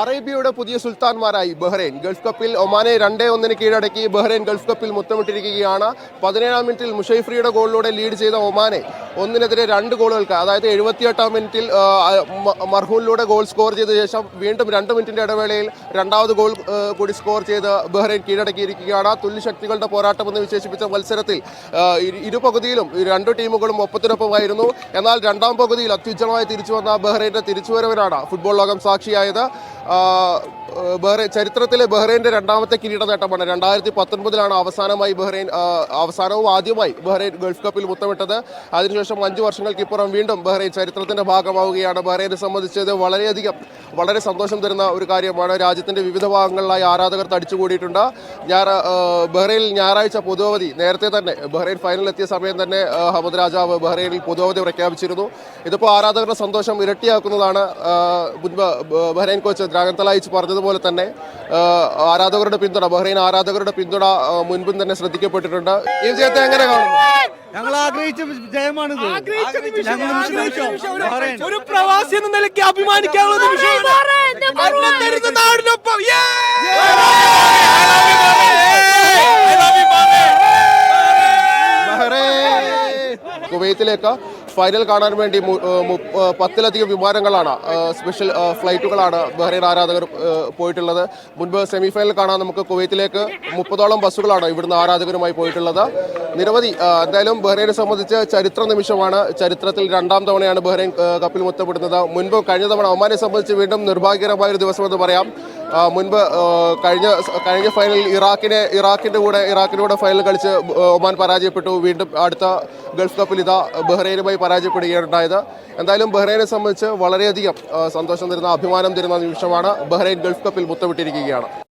അറേബ്യയുടെ പുതിയ സുൽത്താൻമാരായി Bahrain. Gulf കപ്പിൽ ഒമാനെ രണ്ടേ ഒന്നിന് കീഴടക്കി ബഹ്റൈൻ ഗൾഫ് കപ്പിൽ മുത്തമിട്ടിരിക്കുകയാണ്. പതിനേഴാം മിനിറ്റിൽ മുഷൈഫ്രിയുടെ ഗോളിലൂടെ ലീഡ് ചെയ്ത ഒമാനെ ഒന്നിനെതിരെ രണ്ട് ഗോളുകൾക്ക് അതായത് എഴുപത്തിയെട്ടാം മിനിറ്റിൽ മർഹൂനിലൂടെ ഗോൾ സ്കോർ ചെയ്ത ശേഷം വീണ്ടും രണ്ട് മിനിറ്റിന്റെ ഇടവേളയിൽ രണ്ടാമത് ഗോൾ കൂടി സ്കോർ ചെയ്ത് ബഹ്റൈൻ കീഴടക്കിയിരിക്കുകയാണ്. തുല്യശക്തികളുടെ പോരാട്ടം എന്ന് വിശേഷിപ്പിച്ച മത്സരത്തിൽ ഇരുപകുതിയിലും ഇരു- ഇരു പകുതിയിലും രണ്ട് ടീമുകളും ഒപ്പത്തിനൊപ്പമായിരുന്നു. എന്നാൽ രണ്ടാം പകുതിയിൽ അത്യുജ്ജമായി തിരിച്ചു വന്ന ബഹ്റൈന്റെ തിരിച്ചുവരവിനാണ് ഫുട്ബോൾ ലോകം സാക്ഷിയായത്. ബഹ്റൈൻ ചരിത്രത്തിലെ ബഹ്റൈന്റെ രണ്ടാമത്തെ കിരീട നേട്ടമാണ്. രണ്ടായിരത്തി പത്തൊൻപതിലാണ് അവസാനമായി ബഹ്റൈൻ അവസാനവും ആദ്യമായി ബഹ്റൈൻ ഗൾഫ് കപ്പിൽ മുത്തമിട്ടത്. അതിനുശേഷം അഞ്ചു വർഷങ്ങൾക്കിപ്പുറം വീണ്ടും ബഹ്റൈൻ ചരിത്രത്തിന്റെ ഭാഗമാവുകയാണ്. ബഹ്റൈനെ സംബന്ധിച്ചത് വളരെയധികം വളരെ സന്തോഷം തരുന്ന ഒരു കാര്യമാണ്. രാജ്യത്തിന്റെ വിവിധ ഭാഗങ്ങളിലായി ആരാധകർ തടിച്ചുകൂടിയിട്ടുണ്ട്. ആ, ബഹ്റൈനിൽ ഞായറാഴ്ച പൊതുവധി നേരത്തെ തന്നെ ബഹ്റൈൻ ഫൈനലിൽ എത്തിയ സമയം തന്നെ ഹമദ് രാജാവ് ബഹ്റൈനിൽ പൊതുവധി പ്രഖ്യാപിച്ചിരുന്നു. ഇതിപ്പോൾ ആരാധകരുടെ സന്തോഷം ഇരട്ടിയാക്കുന്നതാണ് മുൻപ് ബഹ്റൈൻ കോച്ച് ദ്രാഗൻ തലായിച്ച് പറഞ്ഞതുപോലെ തന്നെ ആരാധകരുടെ പിന്തുണ ബഹ്റൈൻ ആരാധകരുടെ പിന്തുണ മുൻപും തന്നെ ശ്രദ്ധിക്കപ്പെട്ടിട്ടുണ്ട്. ഈ വിജയത്തെ എങ്ങനെ കാണുന്നു? ഞങ്ങൾ ആഗ്രഹിച്ച ബഹ്റൈൻ. ഒരു പ്രവാസി എന്ന നിലയ്ക്ക് അഭിമാനിക്കാനുള്ള നാടിനൊപ്പം. കുവൈത്തിലേക്ക് ഫൈനൽ കാണാൻ വേണ്ടി പത്തിലധികം വിമാനങ്ങളാണ് സ്പെഷ്യൽ ഫ്ലൈറ്റുകളാണ് ബഹ്റൈൻ ആരാധകർ പോയിട്ടുള്ളത്. മുൻപ് സെമിഫൈനൽ കാണാൻ നമുക്ക് കുവൈത്തിലേക്ക് മുപ്പതോളം ബസ്സുകളാണ് ഇവിടുന്ന് ആരാധകരുമായി പോയിട്ടുള്ളത്. നിരവധി എന്തായാലും ബഹ്റൈനെ സംബന്ധിച്ച് ചരിത്ര നിമിഷമാണ്. ചരിത്രത്തിൽ രണ്ടാം തവണയാണ് ബഹ്റൈൻ കപ്പിൽ മുത്തപ്പെടുന്നത് മുൻപ് കഴിഞ്ഞ തവണ ഒമാനെ സംബന്ധിച്ച് വീണ്ടും നിർഭാഗ്യകരമായ ഒരു ദിവസമെന്ന് പറയാം. മുൻപ് കഴിഞ്ഞ കഴിഞ്ഞ ഫൈനലിൽ ഇറാഖിനെ ഇറാഖിന്റെ കൂടെ ഇറാഖിന്റെ കൂടെ ഫൈനൽ കളിച്ച് ഒമാൻ പരാജയപ്പെട്ടു. വീണ്ടും അടുത്ത ഗൾഫ് കപ്പിൽ ഇതാ ബഹ്റൈനുമായി പരാജയപ്പെടുകയാണ് ഉണ്ടായത് എന്തായാലും ബഹ്റൈനെ സംബന്ധിച്ച് വളരെയധികം സന്തോഷം തരുന്ന അഭിമാനം തരുന്ന നിമിഷമാണ് ബഹ്റൈൻ ഗൾഫ് കപ്പിൽ മുത്തമിട്ടിരിക്കുകയാണ്